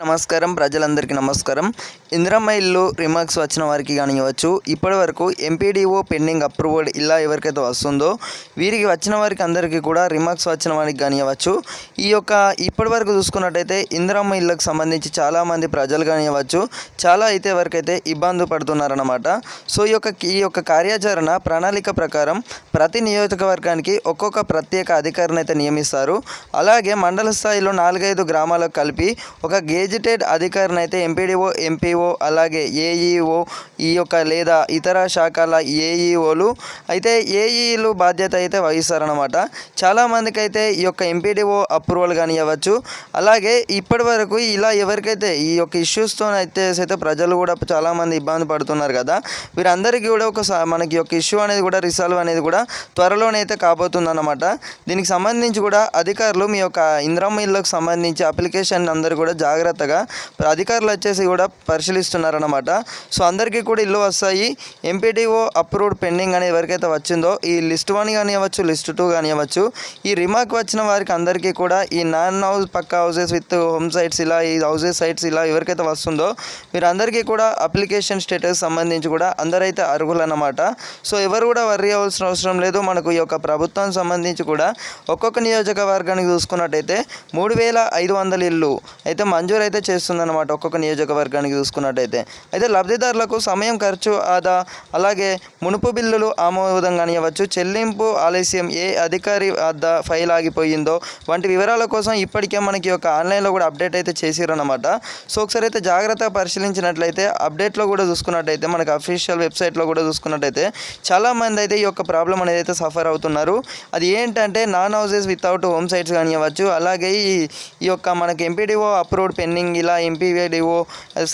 నమస్కారం ప్రజలందరికీ నమస్కారం. ఇందిరమ్మ ఇల్లు రిమార్క్స్ వచ్చిన వారికి కానివ్వచ్చు ఇప్పటి వరకు ఎంపీడీఓ పెండింగ్ అప్రూవల్ ఇలా ఎవరికైతే వస్తుందో వీరికి వచ్చిన వారికి అందరికీ కూడా రిమార్క్స్ వచ్చిన వారికి కానివ్వచ్చు ఈ యొక్క ఇప్పటి వరకు చూసుకున్నట్టయితే ఇందిరమ్మ ఇళ్ళకు సంబంధించి చాలామంది ప్రజలు కానివ్వచ్చు చాలా అయితే వరకైతే ఇబ్బంది పడుతున్నారన్నమాట. సో ఈ యొక్క ఈ యొక్క కార్యాచరణ ప్రణాళిక ప్రకారం ప్రతి నియోజకవర్గానికి ఒక్కొక్క ప్రత్యేక అధికారిని అయితే నియమిస్తారు. అలాగే మండల స్థాయిలో నాలుగైదు గ్రామాలకు కలిపి ఒక గెజిటెడ్ అధికారిని అయితే ఎంపీడీఓ ఎంపీఓ అలాగే ఏఈఓ ఈ యొక్క లేదా ఇతర శాఖల ఏఈఓలు అయితే ఏఈలు బాధ్యత అయితే వహిస్తారనమాట చాలామందికి అయితే ఈ యొక్క ఎంపీడీఓ అప్రూవల్ కానివ్వచ్చు. అలాగే ఇప్పటి వరకు ఇలా ఎవరికైతే ఈ యొక్క ఇష్యూస్తో అయితే అయితే ప్రజలు కూడా చాలామంది ఇబ్బంది పడుతున్నారు కదా. వీరందరికీ కూడా ఒక మనకి యొక్క ఇష్యూ అనేది కూడా రిసాల్వ్ అనేది కూడా త్వరలోనే అయితే కాబోతుందన్నమాట. దీనికి సంబంధించి కూడా అధికారులు మీ యొక్క ఇంద్రమ్మ ఇళ్ళకు సంబంధించి అప్లికేషన్ అందరూ కూడా జాగ్రత్తగా అధికారులు వచ్చేసి కూడా పరిశీలిస్తున్నారన్నమాట. సో అందరికీ కూడా ఇల్లు వస్తాయి. ఎంపీటీఓ అప్రూవ్డ్ పెండింగ్ అనేది ఎవరికైతే వచ్చిందో ఈ లిస్ట్ వన్ కానివ్వచ్చు లిస్ట్ టూ కానివ్వచ్చు ఈ రిమార్క్ వచ్చిన వారికి అందరికీ కూడా ఈ నాన్ హౌస్ పక్క హౌసెస్ విత్ హోమ్ సైట్స్ ఇలా ఈ హౌసెస్ సైట్స్ ఇలా ఎవరికైతే వస్తుందో వీరందరికీ కూడా అప్లికేషన్ స్టేటస్ సంబంధించి కూడా అందరైతే అర్హులన్నమాట. సో ఎవరు కూడా వర్రీ అవ్వాల్సిన అవసరం లేదు. మనకు ఈ యొక్క ప్రభుత్వం సంబంధించి కూడా ఒక్కొక్క నియోజకవర్గానికి చూసుకున్నట్టయితే మూడు వేల ఐదు వందల ఇల్లు అయితే మంజూరు అయితే చేస్తుందన్నమాట. ఒక్కొక్క నియోజకవర్గానికి చూసుకున్నట్టయితే. అయితే లబ్ధిదారులకు సమయం ఖర్చు ఆదా అలాగే మునుపు బిల్లులు ఆమోదం కానివ్వచ్చు చెల్లింపు ఆలస్యం ఏ అధికారి వద్ద ఫైల్ ఆగిపోయిందో వంటి వివరాల కోసం ఇప్పటికే మనకి ఒక ఆన్లైన్లో కూడా అప్డేట్ అయితే చేసిరన్నమాట. సో ఒకసారి అయితే జాగ్రత్తగా పరిశీలించినట్లయితే అప్డేట్లో కూడా చూసుకున్నట్టయితే మనకి అఫీషియల్ వెబ్సైట్లో కూడా చూసుకున్నట్టయితే చాలామంది అయితే ఈ యొక్క ప్రాబ్లం అనేది అయితే సఫర్ అవుతున్నారు. అది ఏంటంటే non houses without home sites కానివ్వచ్చు అలాగే ఈ ఈ యొక్క మనకి ఎంపీడీఓ అప్రూవ్డ్ పెండింగ్ ఇలా ఎంపీడీఓ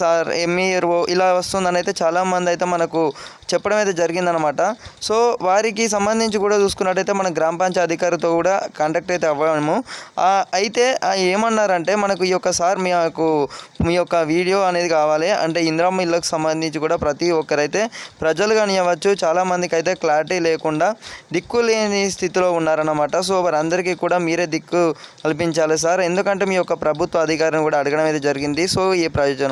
సార్ ఎంఈఆర్ఓ ఇలా వస్తుందని అయితే చాలామంది అయితే మనకు చెప్పడం అయితే జరిగిందనమాట. సో వారికి సంబంధించి కూడా చూసుకున్నట్టయితే మన గ్రామ పంచాయతీ అధికారితో కూడా కాంటాక్ట్ అయితే అవ్వము. అయితే ఏమన్నారంటే మనకు ఈ యొక్క సార్ మీకు మీ యొక్క వీడియో అనేది కావాలి. అంటే ఇందిరమ్మ ఇళ్ళకు సంబంధించి కూడా ప్రతి ఒక్కరైతే ప్రజలు కానివ్వచ్చు చాలామందికి అయితే క్లారిటీ లేకుండా దిక్కు లేని స్థితిలో ఉన్నారన్నమాట సో వారందరికీ కూడా మీరే దిక్కు కల్పించాలి సార్. ఎందుకంటే మీ యొక్క ప్రభుత్వ అధికారిని కూడా అడగడం అనేది జరిగింది. సో ఈ ప్రయోజనం